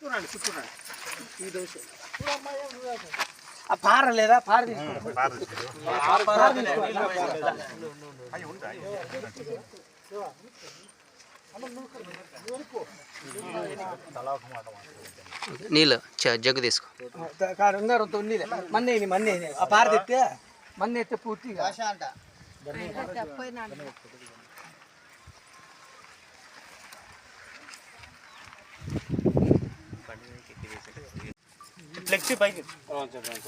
చూడండి ఈ దోశ. ఆ పార లేదా? పార తీసుకో పార తీసుకో నీళ్ళు జగ్గు తీసుకో. కాదు ఉంగారు ఆ పార తెస్తే మన్నే ఎత్తే పూర్తిగా ఫ్లెక్సీ పైకి. చెప్పండి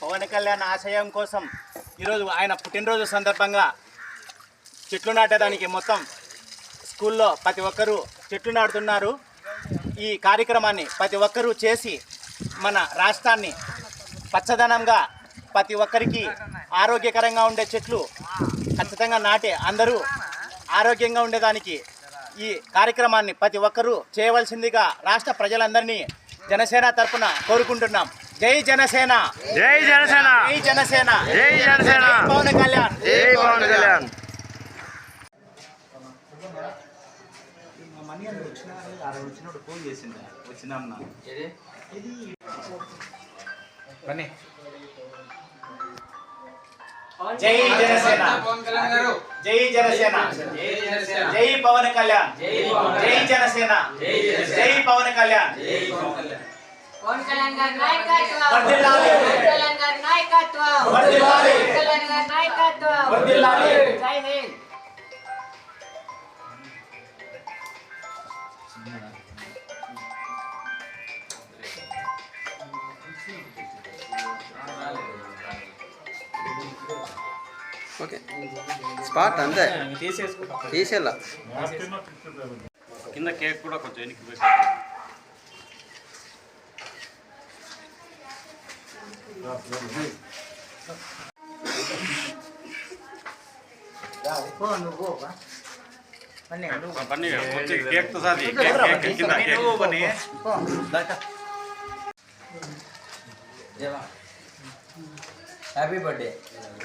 పవన్ కళ్యాణ్ ఆశయం కోసం ఈరోజు ఆయన పుట్టినరోజు సందర్భంగా చెట్లు నాటడానికి మొత్తం స్కూల్లో ప్రతి ఒక్కరూ చెట్లు నాటుతున్నారు. ఈ కార్యక్రమాన్ని ప్రతి ఒక్కరూ చేసి మన రాష్ట్రాన్ని పచ్చదనంగా ప్రతి ఒక్కరికి ఆరోగ్యకరంగా ఉండే చెట్లు ఖచ్చితంగా నాటే అందరూ ఆరోగ్యంగా ఉండేదానికి ఈ కార్యక్రమాన్ని ప్రతి ఒక్కరూ చేయవలసిందిగా రాష్ట్ర ప్రజలందరినీ జనసేన తరపున కోరుకుంటున్నాం. జై జనసేన. జై జనసేన. జై జనసేన. జై జనసేన. పవన్ కళ్యాణ్. జై పవన్ కళ్యాణ్. వచ్చినప్పుడు ఫోన్ చేసిందా వచ్చినా జై జనసేన. జై జనసేన. జై పవన్ కళ్యాణ్. జై జనసేన. జై పవన్ కళ్యాణ్. పవన్ కళ్యాణ్ గారి నాయకత్వం. వర్ధిల్లాలి. పవన్ కళ్యాణ్ గారి నాయకత్వం. వర్ధిల్లాలి. పవన్ కళ్యాణ్ గారి నాయకత్వం. వర్ధిల్లాలి. జై హింద్. ఓకే స్పాట్ అంతే తీసేలా కింద కేక్ కూడా కొంచెం వెనక్కి పెట్టి పని వచ్చి కేక్ తో సాది కేక్ కేక్ కింద కేక్ హ్యాపీ బర్త్డే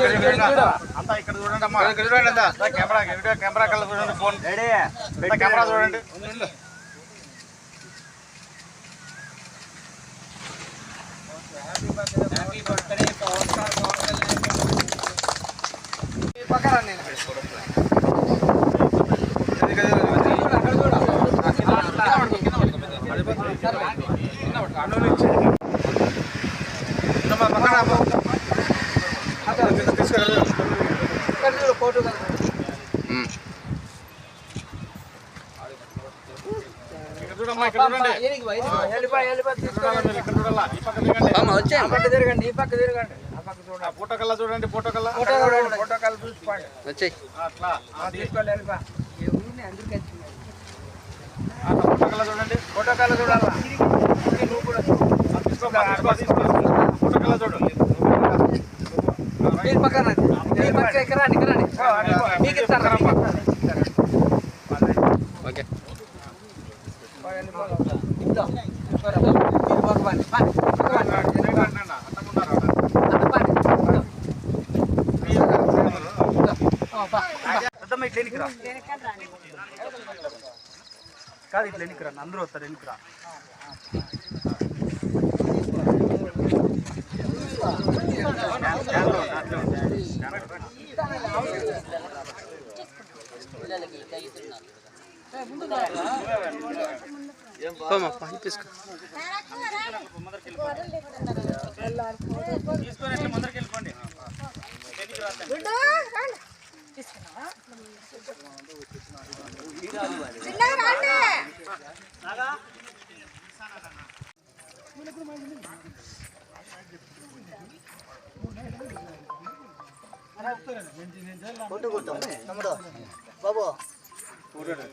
అంతా ఇక్కడ చూడండి అమ్మా. ఇక్కడ చూడండి అంతా. దా కెమెరా వీడియో కెమెరా కల్లా చూడండి ఫోన్. రెడీ. కెమెరా చూడండి. పక్కన నేను ఫోటో చూడమ్మా ఇక్కడ చూడండి వెళ్ళిపోయి వెళ్ళిపోయి తీసుకోండి ఇక్కడ చూడాలా ఈ పక్క దిగండి అమ్మ వచ్చే ఆ పక్క తిరగండి ఈ పక్క తిరగండి. ఆ పక్క చూడండి. ఆ ఫోటో కల్లా చూడండి ఫోటో కల్లా. ఫోటో చూడండి. ఫోటో కాల్ చూసుకోండి వచ్చేయి అట్లా. తీసుకోండి అందరికీ ఫోటో కల్లా చూడండి. ఫోటో కాల్ చూడాలా? నువ్వు కూడా ఫోటో కల్లా చూడండి మీరు పక్కన. మీరు పక్క మీకు ఇస్తాను. ఎన్నికరా అందరూ వస్తారు ఎన్నికరా పోమా పని తీసుకో. తీసుకొని ముందరికి ఏది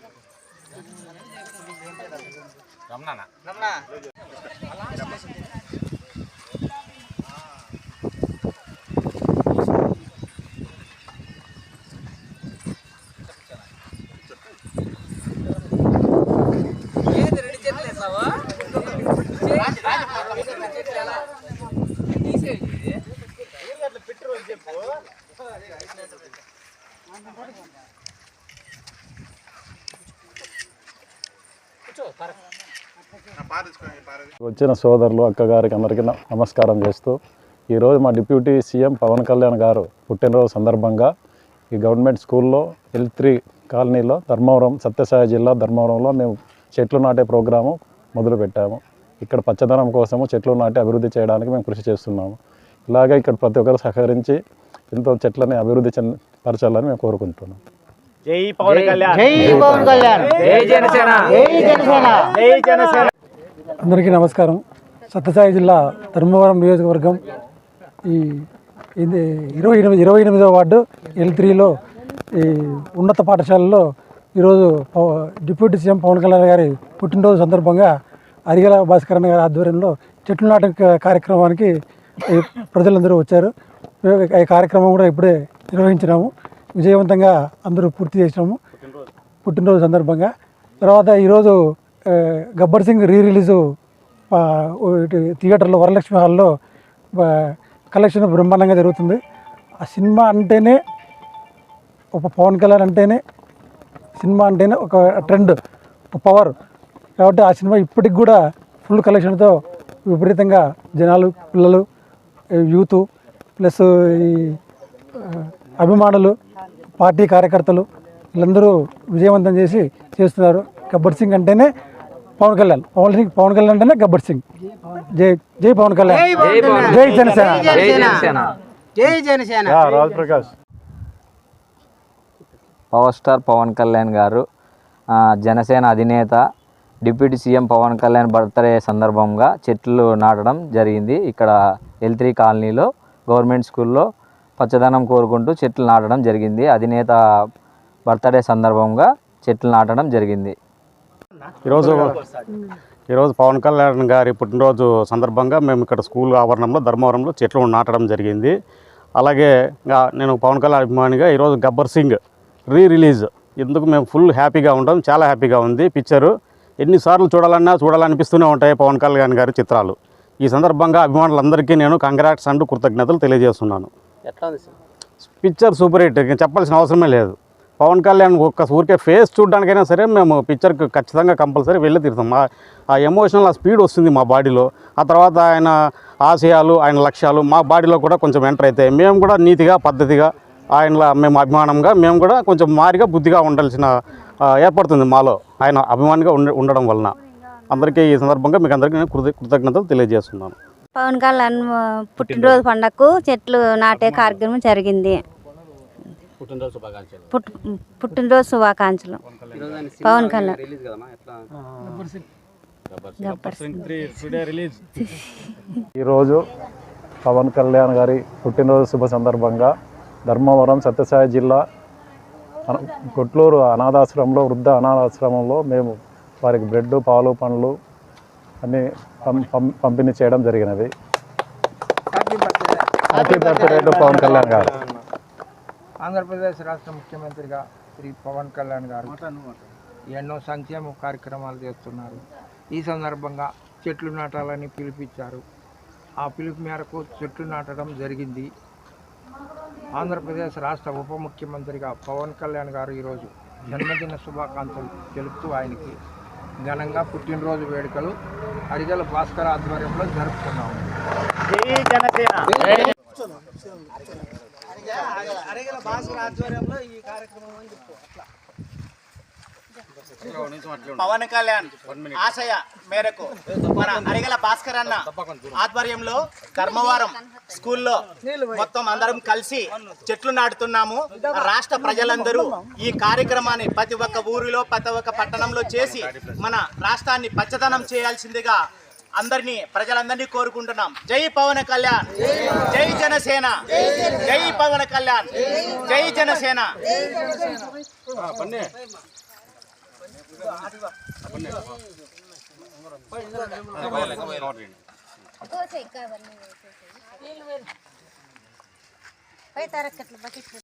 వచ్చిన సోదరులు అక్కగారికి అందరికీ నమస్కారం చేస్తూ ఈరోజు మా డిప్యూటీ సీఎం పవన్ కళ్యాణ్ గారు పుట్టినరోజు సందర్భంగా ఈ గవర్నమెంట్ స్కూల్లో ఎల్ త్రీ కాలనీలో ధర్మవరం సత్యసాయి జిల్లా ధర్మవరంలో మేము చెట్లు నాటే ప్రోగ్రాము మొదలుపెట్టాము. ఇక్కడ పచ్చదనం కోసము చెట్లు నాటి అభివృద్ధి చేయడానికి మేము కృషి చేస్తున్నాము. ఇలాగే ఇక్కడ ప్రతి ఒక్కరు సహకరించి ఎంతో చెట్లని అభివృద్ధి చెంద పరచాలని మేము కోరుకుంటున్నాం. జై పవన్ కళ్యాణ్. జై పవన్ కళ్యాణ్. జై జనసేన. జై జనసేన. జై జనసేన. అందరికీ నమస్కారం. సత్యసాయి జిల్లా ధర్మవరం నియోజకవర్గం ఈ ఇది ఇరవై ఎనిమిది ఇరవై ఎనిమిదవ వార్డు ఎల్ త్రీలో ఈ ఉన్నత పాఠశాలలో ఈరోజు పవ- డిప్యూటీ సీఎం పవన్ కళ్యాణ్ గారి పుట్టినరోజు సందర్భంగా అరిగల భాస్కరణ గారి ఆధ్వర్యంలో చెట్లు నాటక కార్యక్రమానికి ప్రజలందరూ వచ్చారు. ఈ కార్యక్రమం కూడా ఇప్పుడే నిర్వహించినాము. విజయవంతంగా అందరూ పూర్తి చేసినాము. పుట్టినరోజు సందర్భంగా. తర్వాత ఈరోజు గబ్బర్ సింగ్ రీ రిలీజు థియేటర్లో వరలక్ష్మి హాల్లో కలెక్షన్ బ్రహ్మాండంగా జరుగుతుంది. ఆ సినిమా అంటేనే ఒక పవన్ కళ్యాణ్ అంటేనే సినిమా అంటేనే ఒక ట్రెండ్ ఒక పవర్ కాబట్టి ఆ సినిమా ఇప్పటికి కూడా ఫుల్ కలెక్షన్తో విపరీతంగా జనాలు పిల్లలు యూత్ ప్లస్ ఈ అభిమానులు పార్టీ కార్యకర్తలు వీళ్ళందరూ విజయవంతం చేసి చేస్తున్నారు. గబ్బర్ సింగ్ అంటేనే పవన్ కళ్యాణ్. పవన్ సింగ్ పవన్ కళ్యాణ్ అంటేనే గబ్బర్ సింగ్. జై జై పవన్ కళ్యాణ్. జై జనసేన. జై జనసేన. జై జనసేన. రాజ్ ప్రకాష్. పవర్ స్టార్ పవన్ కళ్యాణ్ గారు జనసేన అధినేత deputy CM Pawan Kalyan birthday సందర్భంగా చెట్లు నాటడం జరిగింది. ఇక్కడ ఎల్ త్రీ కాలనీలో గవర్నమెంట్ స్కూల్లో పచ్చదనం కోరుకుంటూ చెట్లు నాటడం జరిగింది. అధినేత బర్త్డే సందర్భంగా చెట్లు నాటడం జరిగింది. ఈరోజు ఈరోజు పవన్ కళ్యాణ్ గారి పుట్టినరోజు సందర్భంగా మేము ఇక్కడ స్కూల్ ఆవరణంలో ధర్మవరంలో చెట్లు నాటడం జరిగింది. అలాగే నేను పవన్ కళ్యాణ్ అభిమానిగా ఈరోజు గబ్బర్ సింగ్ రీ రిలీజ్ ఎందుకు మేము ఫుల్ హ్యాపీగా ఉంటాం చాలా హ్యాపీగా ఉంది. పిక్చరు ఎన్నిసార్లు చూడాలన్నా చూడాలనిపిస్తూనే ఉంటాయి పవన్ కళ్యాణ్ గారి చిత్రాలు. ఈ సందర్భంగా అభిమానులందరికీ నేను కంగ్రాట్స్ అంటూ కృతజ్ఞతలు తెలియజేస్తున్నాను. పిక్చర్ సూపర్ హిట్ చెప్పాల్సిన అవసరమే లేదు. పవన్ కళ్యాణ్ ఒక్క ఊరికే ఫేస్ చూడడానికైనా సరే మేము పిక్చర్కి ఖచ్చితంగా కంపల్సరీ వెళ్ళి తీరుతాం. మా ఆ ఎమోషనల్ ఆ స్పీడ్ వస్తుంది మా బాడీలో. ఆ తర్వాత ఆయన ఆశయాలు ఆయన లక్ష్యాలు మా బాడీలో కూడా కొంచెం ఎంటర్ అవుతాయి. మేము కూడా నీతిగా పద్ధతిగా ఆయనలా మేము అభిమానంగా మేము కూడా కొంచెం మారిగా బుద్ధిగా ఉండాల్సిన ఏర్పడుతుంది మాలో. ఆయన అభిమానిగా ఉండ ఉండడం వలన. అందరికీ ఈ సందర్భంగా మీకు అందరికీ నేను కృత కృతజ్ఞతలు తెలియజేస్తున్నాను. పవన్ కళ్యాణ్ పుట్టినరోజు. పండగకు చెట్లు నాటే కార్యక్రమం జరిగింది. పుట్- పుట్టినరోజు శుభాకాంక్షలు. పవన్ కళ్యాణ్. ఈరోజు పవన్ కళ్యాణ్ గారి పుట్టినరోజు శుభ సందర్భంగా ధర్మవరం సత్యసాయి జిల్లా కొట్లూరు అనాథాశ్రమంలో వృద్ధ అనాథాశ్రమంలో మేము వారికి బ్రెడ్ పాలు పండ్లు అన్ని పంపిణీ చేయడం జరిగినది. Happy birthday to Pawan Kalyan garu. Andhra Pradesh రాష్ట్ర ముఖ్యమంత్రిగా శ్రీ పవన్ కళ్యాణ్ గారు ఎన్నో సంక్షేమ కార్యక్రమాలు చేస్తున్నారు. ఈ సందర్భంగా చెట్లు నాటాలని పిలిపించారు. ఆ పిలుపు మేరకు చెట్లు నాటడం జరిగింది. ఆంధ్రప్రదేశ్ రాష్ట్ర ఉప ముఖ్యమంత్రిగా పవన్ కళ్యాణ్ గారు ఈరోజు జన్మదిన శుభాకాంక్షలు తెలుపుతూ ఆయనకి ఘనంగా పుట్టినరోజు వేడుకలు అరిగల భాస్కర్ ఆధ్వర్యంలో జరుపుకున్నాము. అరేగల భాస్కర్ ఆధ్వర్యంలో ఈ కార్యక్రమం అని చెప్పు పవన్ కళ్యాణ్ ఆశయ మేరకు మన అరిగల భాస్కర్ అన్న ఆధ్వర్యంలో ధర్మవరం స్కూల్లో మొత్తం అందరం కలిసి చెట్లు నాటుతున్నాము. రాష్ట్ర ప్రజలందరూ ఈ కార్యక్రమాన్ని ప్రతి ఒక్క ఊరిలో ప్రతి ఒక్క పట్టణంలో చేసి మన రాష్ట్రాన్ని పచ్చదనం చేయాల్సిందిగా అందరినీ ప్రజలందరినీ కోరుకుంటున్నాం. జై పవన్ కళ్యాణ్. జై జనసేన. జై పవన్ కళ్యాణ్. జై జనసేన. పోయి తరక్కట్లు బకెట్లు.